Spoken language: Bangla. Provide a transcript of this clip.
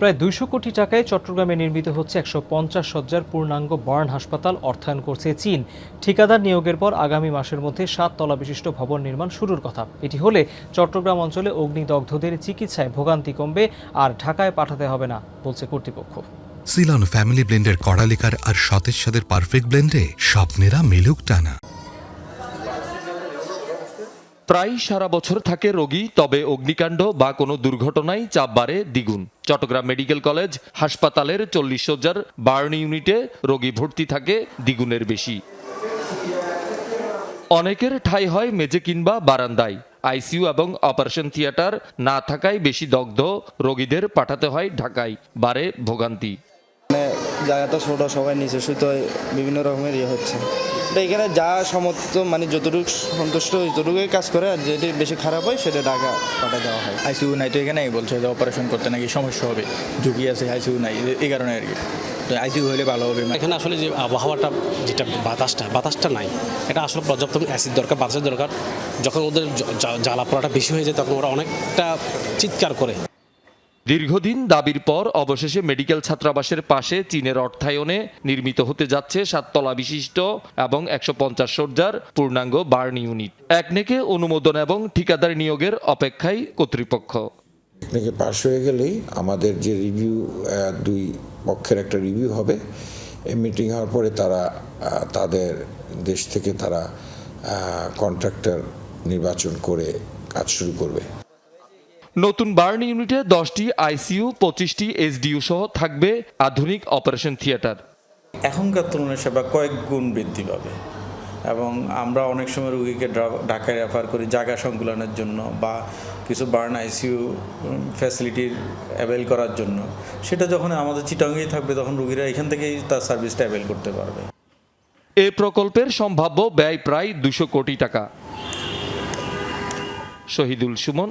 প্রায় দুইশো কোটি টাকায় চট্টগ্রামে নির্মিত হচ্ছে একশো পঞ্চাশ সজ্জার পূর্ণাঙ্গ বার্ন হাসপাতাল অর্থায়ন করছে চীন। ঠিকাদার নিয়োগের পর আগামী মাসের মধ্যে সাত তলা বিশিষ্ট ভবন নির্মাণ শুরুর কথা। এটি হলে চট্টগ্রাম অঞ্চলে অগ্নিদগ্ধদের চিকিৎসায় ভোগান্তি কমবে আর ঢাকায় পাঠাতে হবে না বলছে কর্তৃপক্ষ। সিলন ফ্যামিলি ব্লেন্ডের কড়ালিকার আর সতেজ সাদের পারফেক্ট ব্লেন্ডে স্বপ্নেরা মেলুক টানা। প্রায় সারা বছর থাকে রোগী তবে অগ্নিকাণ্ড বা কোনো দুর্ঘটনায় চাপ বাড়ে দ্বিগুণ। চট্টগ্রাম মেডিকেল কলেজ হাসপাতালের চল্লিশ সজ্জার বার্ন ইউনিটে রোগী ভর্তি থাকে দ্বিগুণের বেশি। অনেকের ঠাই হয় মেঝে কিংবা বারান্দায়। আইসিইউ এবং অপারেশন থিয়েটার না থাকায় বেশি দগ্ধ রোগীদের পাঠাতে হয় ঢাকায় বারে ভোগান্তি। মানে জায়গাটা ছোট সবাই নিচে হয়, বিভিন্ন রকমের ইয়ে হচ্ছে। এটা এখানে যা সমর্থ মানে যতটুকু সন্তুষ্ট যতটুকুই কাজ করে আর যেটি বেশি খারাপ হয় সেটা ঢাকা পাঠিয়ে দেওয়া হয়। আইসিউ নাই তো এখানে বলছে যে অপারেশন করতে নাকি সমস্যা হবে। ঝুঁকি আছে আইসিইউ নাই এই কারণে আর কি। তো আইসিইউ হলে ভালো হবে এখানে আসলে যে আবহাওয়াটা যেটা বাতাসটা বাতাসটা নাই। এটা আসলে পর্যাপ্ত অ্যাসিড দরকার বাতাসের দরকার। যখন ওদের জ্বালা পোড়াটা বেশি হয়ে যায় তখন ওরা অনেকটা চিৎকার করে। দীর্ঘদিন দাবির পর অবশেষে মেডিকেল ছাত্রাবাসের পাশে চীনের অর্থায়নে নির্মিত হতে যাচ্ছে সাততলা বিশিষ্ট এবং একশো পঞ্চাশ সজ্জার পূর্ণাঙ্গ বার্ন ইউনিট। একনেকে অনুমোদন এবং ঠিকাদার নিয়োগের অপেক্ষায় কর্তৃপক্ষ। টেকনিকে পাশ হয়ে গেলেই আমাদের যে রিভিউ দুই পক্ষের একটা রিভিউ হবে। এই মিটিং হওয়ার পরে তারা তাদের দেশ থেকে তারা কন্ট্রাক্টর নির্বাচন করে কাজ শুরু করবে। নতুন বার্ন ইউনিটে দশটি আইসিইউ পঁচিশটি এসডিইউ সহ থাকবে আধুনিক অপারেশন থিয়েটার। এখনকার তুলনায় সেবা কয়েক গুণ বৃদ্ধি পাবে। এবং আমরা অনেক সময় রুগীকে ঢাকায় রেফার করি জায়গা সংকুলনের জন্য বা কিছু বার্ন আইসিইউ ফ্যাসিলিটির অ্যাভেল করার জন্য। সেটা যখন আমাদের চিটাঙ্গেই থাকবে তখন রুগীরা এখান থেকেই তার সার্ভিসটা অ্যাভেল করতে পারবে। এ প্রকল্পের সম্ভাব্য ব্যয় প্রায় দুশো কোটি টাকা। শহীদুল সুমন